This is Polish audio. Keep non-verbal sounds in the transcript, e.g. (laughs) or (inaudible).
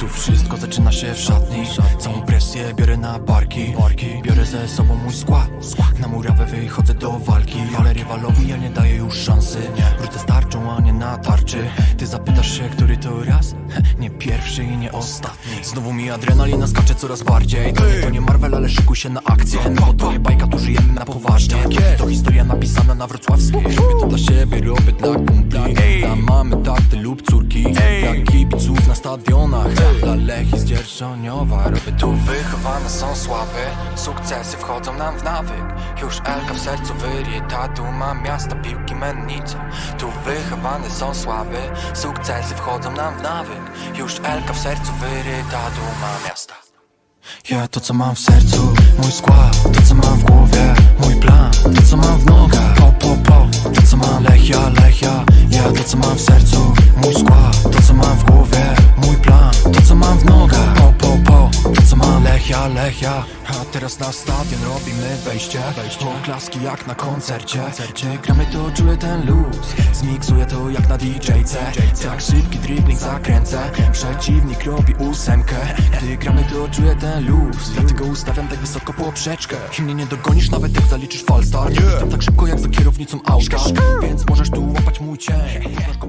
Tu wszystko zaczyna się w szatni. Całą presję biorę na barki. Biorę ze sobą mój skład. Na murawę wychodzę do walki. Ale rywalowi ja nie daję już szansy. Wrócę z tarczą, a nie na tarczy. Ty zapytasz się, który to raz? (laughs) Nie pierwszy i nie ostatni. Znowu mi adrenalina skacze coraz bardziej. To nie, to nie Marvel, ale szykuj się na akcję. No bo to nie bajka, tu żyjemy na poważnie. To historia napisana na wrocławskiej. Robię to dla siebie, robię dla kumpli stadionach. Dla Lechii z Dzierżoniowa. Robię tu wychowane są sławy Sukcesy wchodzą nam w nawyk. Już Elka w sercu wyrie duma miasta, piłki, mennice. Tu wychowane są sławy Sukcesy wchodzą nam w nawyk. Już Elka w sercu wyrie duma miasta. Ja to co mam w sercu, mój skład. To co mam w głowie, mój plan. To co mam w nogach, po po po. To co mam Lechia, Lechia. Ja to co mam w sercu, mój skład. To co mam w mam Lechia, A teraz na stadion robimy wejście. Oklaski jak na koncercie. Gdy gramy to czuję ten luz. Zmiksuję to jak na DJ-ce Tak szybki dribbling zakręcę. Przeciwnik robi ósemkę. Gdy gramy to czuję ten luz. Dlatego ustawiam tak wysoko poprzeczkę. I mnie nie dogonisz nawet jak zaliczysz falstart Jestem tak szybko jak za kierownicą auta. Więc możesz tu łapać mój cień. Go